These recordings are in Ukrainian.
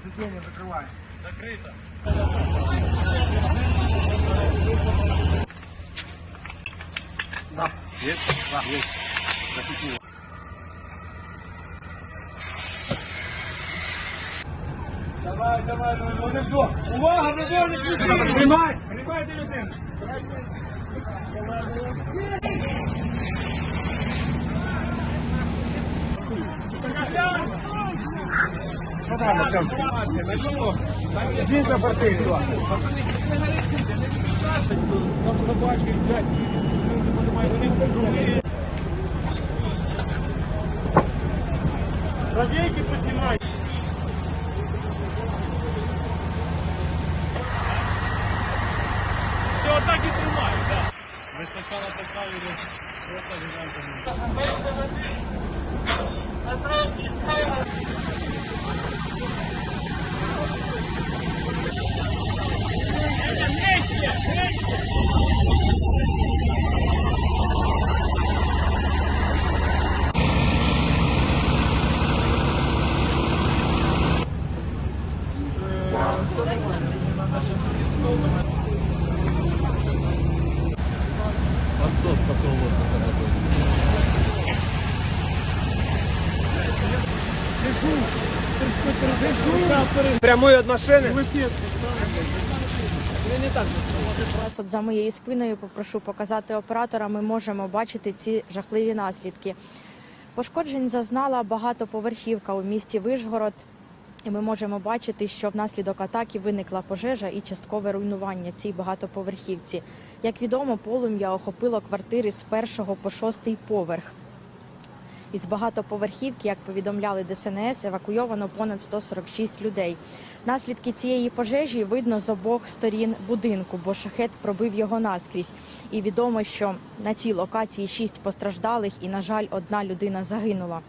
Осветление закрываем. Закрито. Да. Есть? Да, есть. Засветило. Давай, давай, давай, вони вдвох. Увага, приборник людини! Приймай! Приймайте людину! Що там, Жінка партийна. Там собачки взять. Люди подумають, вони придумали. Радейки поднимай. Все, отак і тримай, так. Ми спочатку поставили просто гігантами. Подсос потолок. От машины. Зараз от за моєю спиною попрошу показати оператора. Ми можемо бачити ці жахливі наслідки. Пошкоджень зазнала багатоповерхівка у місті Вишгород. І ми можемо бачити, що внаслідок атаки виникла пожежа і часткове руйнування в цій багатоповерхівці. Як відомо, полум'я охопило квартири з першого по шостий поверх. Із багатоповерхівки, як повідомляли ДСНС, евакуйовано понад 146 людей. Наслідки цієї пожежі видно з обох сторін будинку, бо шахет пробив його наскрізь. І відомо, що на цій локації шість постраждалих, і, на жаль, одна людина загинула.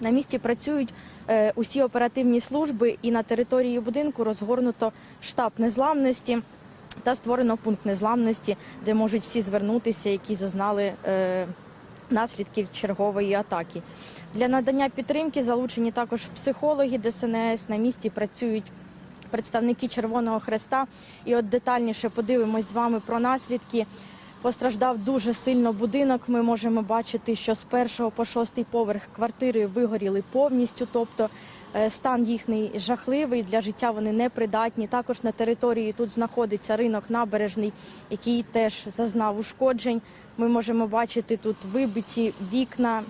На місці працюють е, усі оперативні служби, і на території будинку розгорнуто штаб незламності та створено пункт незламності, де можуть всі звернутися, які зазнали е, наслідків чергової атаки. Для надання підтримки залучені також психологи ДСНС. На місці працюють представники Червоного Хреста. І от детальніше подивимось з вами про наслідки. Постраждав дуже сильно будинок. Ми можемо бачити, що з першого по шостий поверх квартири вигоріли повністю, тобто стан їхній жахливий. Для життя вони непридатні. Також на території тут знаходиться ринок набережний, який теж зазнав ушкоджень. Ми можемо бачити тут вибиті вікна.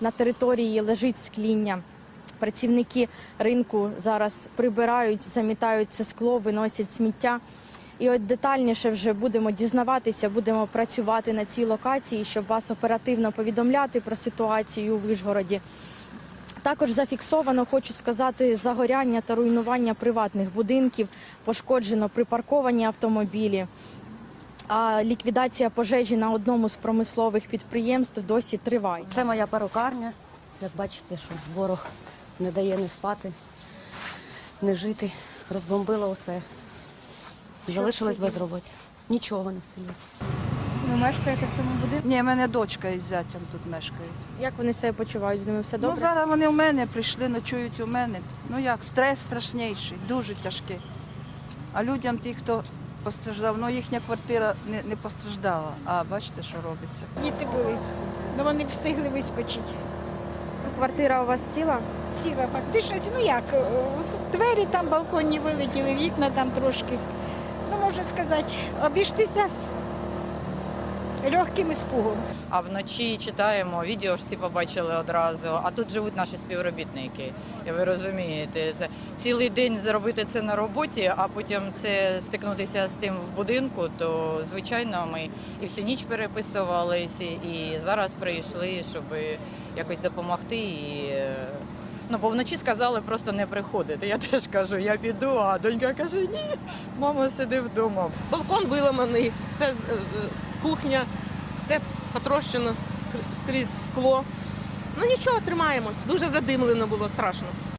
На території лежить скління. Працівники ринку зараз прибирають, замітають це скло, виносять сміття. І от детальніше вже будемо дізнаватися, будемо працювати на цій локації, щоб вас оперативно повідомляти про ситуацію у Вишгороді. Також зафіксовано, хочу сказати, загоряння та руйнування приватних будинків, пошкоджено припарковані автомобілі. А ліквідація пожежі на одному з промислових підприємств досі триває. Це моя перукарня. Як бачите, що ворог не дає не спати, не жити. Розбомбило усе. Залишилась без роботи. Нічого не в селі. Ви мешкаєте в цьому будинку? Ні, в мене дочка із зятям тут мешкають. Як вони себе почувають? З ними все добре? Ну зараз вони в мене прийшли, ночують у мене. Ну як, стрес страшніший, дуже тяжкий. А людям, ті, хто постраждав, ну їхня квартира не, не постраждала. А бачите, що робиться. Діти були, але вони встигли вискочити. Квартира у вас ціла? Ціла фактично, ну як, е, двері там балконні вилетіли, вікна там трошки. Ну, можна сказати, обіштися з легким іспугом. А вночі читаємо, відео ж ці побачили одразу. А тут живуть наші співробітники. І ви розумієте, це цілий день зробити це на роботі, а потім це стикнутися з тим в будинку. То звичайно, ми і всю ніч переписувалися, і зараз прийшли, щоб якось допомогти. І, Ну, бо вночі сказали просто не приходити. Я теж кажу, я піду, а донька каже, ні, мама сиди вдома. Балкон виламаний, все з- е, кухня, все потрощено скрізь скло. Ну нічого, тримаємось. Дуже задимлено було страшно.